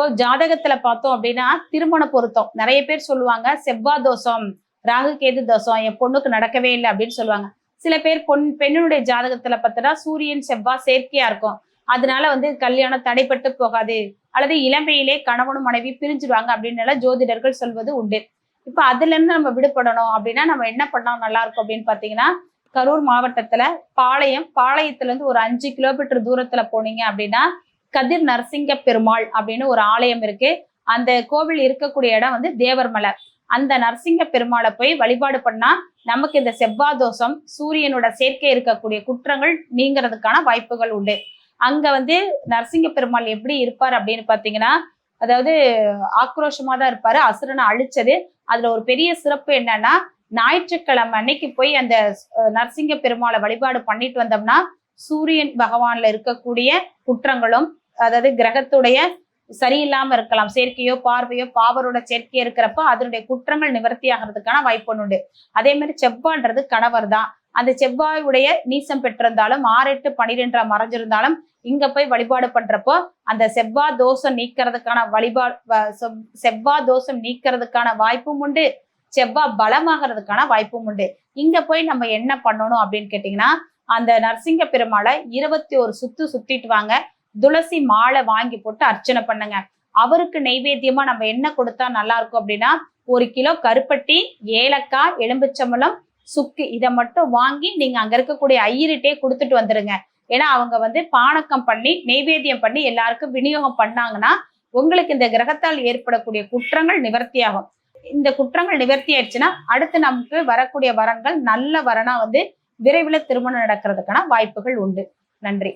இப்போ ஜாதகத்துல பார்த்தோம் அப்படின்னா திருமண பொருத்தம். நிறைய பேர் சொல்லுவாங்க செவ்வா தோஷம் ராகு கேது தோஷம் என் பொண்ணுக்கு நடக்கவே இல்லை அப்படின்னு சொல்லுவாங்க. சில பேர் பொன் பெண்ணுடைய ஜாதகத்துல பார்த்தோன்னா சூரியன் செவ்வா சேர்க்கையா இருக்கும். அதனால வந்து கல்யாணம் தடைப்பட்டு போகாது. அல்லது இளமையிலே கணவனும் மனைவி பிரிஞ்சிருவாங்க அப்படின்னு எல்லாம் ஜோதிடர்கள் சொல்வது உண்டு. இப்ப அதுல இருந்து நம்ம விடுபடணும் அப்படின்னா நம்ம என்ன பண்ணா நல்லா இருக்கும் அப்படின்னு பாத்தீங்கன்னா கரூர் மாவட்டத்துல பாளையம் பாளையத்துல இருந்து ஒரு அஞ்சு கிலோமீட்டர் தூரத்துல போனீங்க அப்படின்னா கதிர் நரசிங்க பெருமாள் அப்படின்னு ஒரு ஆலயம் இருக்கு. அந்த கோவில் இருக்கக்கூடிய இடம் வந்து தேவர்மலை அந்த நரசிங்க பெருமாளை போய் வழிபாடு பண்ணா நமக்கு இந்த செவ்வாய் தோஷம் சூரியனோட சேர்க்கை இருக்கக்கூடிய குற்றங்கள் நீங்கிறதுக்கான வாய்ப்புகள் உண்டு. அங்க வந்து நரசிங்க பெருமாள் எப்படி இருப்பார் அப்படின்னு பாத்தீங்கன்னா அதாவது ஆக்ரோஷமா தான் இருப்பாரு அசுரனை அழிச்சது. அதுல ஒரு பெரிய சிறப்பு என்னன்னா ஞாயிற்றுக்கிழமை அன்னைக்கு போய் அந்த நரசிங்க பெருமாளை வழிபாடு பண்ணிட்டு வந்தோம்னா சூரியன் பகவான்ல இருக்கக்கூடிய குற்றங்களும் அதாவது கிரகத்துடைய சரியில்லாம இருக்கலாம். சேர்க்கையோ பார்வையோ பாவரோட சேர்க்கையோ இருக்கிறப்ப அதனுடைய குற்றங்கள் நிவர்த்தி ஆகிறதுக்கான வாய்ப்பு உண்டு. அதே மாதிரி செவ்வான்றது கணவர் தான் அந்த செவ்வாயுடைய நீசம் பெற்றிருந்தாலும் ஆறு எட்டு பனிரெண்டா மறைஞ்சிருந்தாலும் இங்க போய் வழிபாடு பண்றப்போ அந்த செவ்வாய் தோஷம் நீக்கிறதுக்கான வழிபாடு வ- செவ்- செவ்வாய் தோஷம் நீக்கிறதுக்கான வாய்ப்பும் உண்டு. செவ்வாய் பலமாகிறதுக்கான வாய்ப்பும் உண்டு. இங்க போய் நம்ம என்ன பண்ணணும் அப்படின்னு கேட்டீங்கன்னா அந்த நரசிங்க பெருமாளை இருபத்தி ஒரு சுத்து சுத்திட்டு வாங்க. துளசி மாலை வாங்கி போட்டு அர்ச்சனை பண்ணுங்க. அவருக்கு நெய்வேத்தியமா நம்ம என்ன கொடுத்தா நல்லா இருக்கும் அப்படின்னா ஒரு கிலோ கருப்பட்டி ஏலக்காய் எலும்புச்சம்பழம் சுக்கு இதை மட்டும் வாங்கி நீங்க அங்க இருக்கக்கூடிய ஐயர்கிட்டே கொடுத்துட்டு வந்துருங்க. ஏன்னா அவங்க வந்து பானக்கம் பண்ணி நெய்வேத்தியம் பண்ணி எல்லாருக்கும் விநியோகம் பண்ணாங்கன்னா உங்களுக்கு இந்த கிரகத்தால் ஏற்படக்கூடிய குற்றங்கள் நிவர்த்தியாகும். இந்த குற்றங்கள் நிவர்த்தி ஆயிடுச்சுன்னா அடுத்து நமக்கு வரக்கூடிய வரங்கள் நல்ல வரனா வந்து விரைவில் திருமணம் நடக்கிறதுக்கான வாய்ப்புகள் உண்டு. நன்றி.